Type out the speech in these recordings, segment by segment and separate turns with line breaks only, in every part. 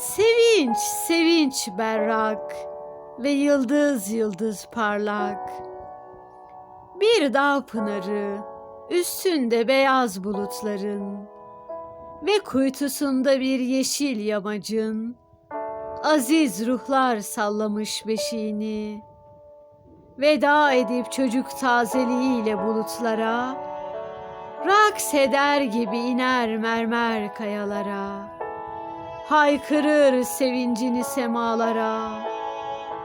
Sevinç, sevinç berrak ve yıldız yıldız parlak. Bir dağ pınarı, üstünde beyaz bulutların ve kuytusunda bir yeşil yamacın aziz ruhlar sallamış beşiğini. Veda edip çocuk tazeliğiyle bulutlara, raks eder gibi iner mermer kayalara.'' Haykırır sevincini semalara,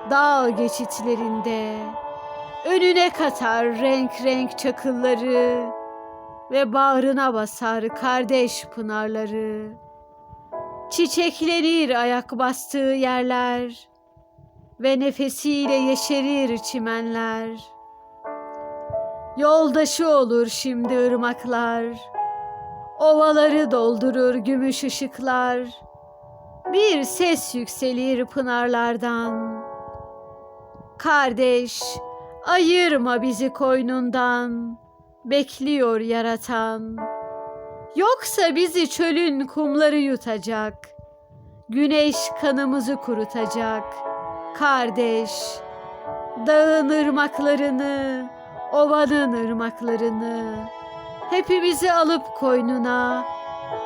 dağ geçitlerinde, önüne katar renk renk çakılları ve bağrına basar kardeş pınarları. Çiçeklenir ayak bastığı yerler ve nefesiyle yeşerir çimenler. Yoldaşı olur şimdi ırmaklar, ovaları doldurur gümüş ışıklar.'' Bir ses yükselir pınarlardan. Kardeş, ayırma bizi koynundan. Bekliyor yaratan. Yoksa bizi çölün kumları yutacak. Güneş kanımızı kurutacak. Kardeş, dağın ırmaklarını, ovanın ırmaklarını hepimizi alıp koynuna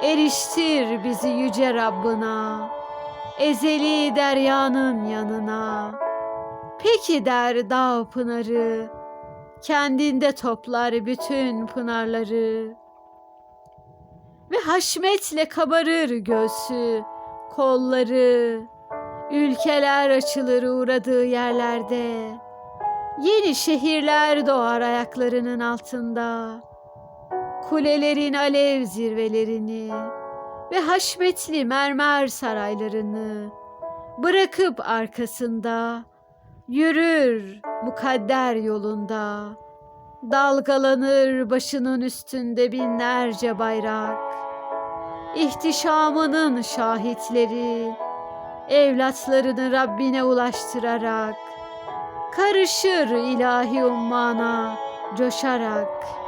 Eriştir bizi yüce Rabbına, ezeli deryanın yanına. Peki der dağ pınarı, kendinde toplar bütün pınarları. Ve haşmetle kabarır göğsü, kolları, ülkeler açılır uğradığı yerlerde. Yeni şehirler doğar ayaklarının altında.'' Kulelerin alev zirvelerini ve haşmetli mermer saraylarını bırakıp arkasında yürür mukadder yolunda dalgalanır başının üstünde binlerce bayrak ihtişamının şahitleri evlatlarını Rabbine ulaştırarak karışır ilahi ummana coşarak.''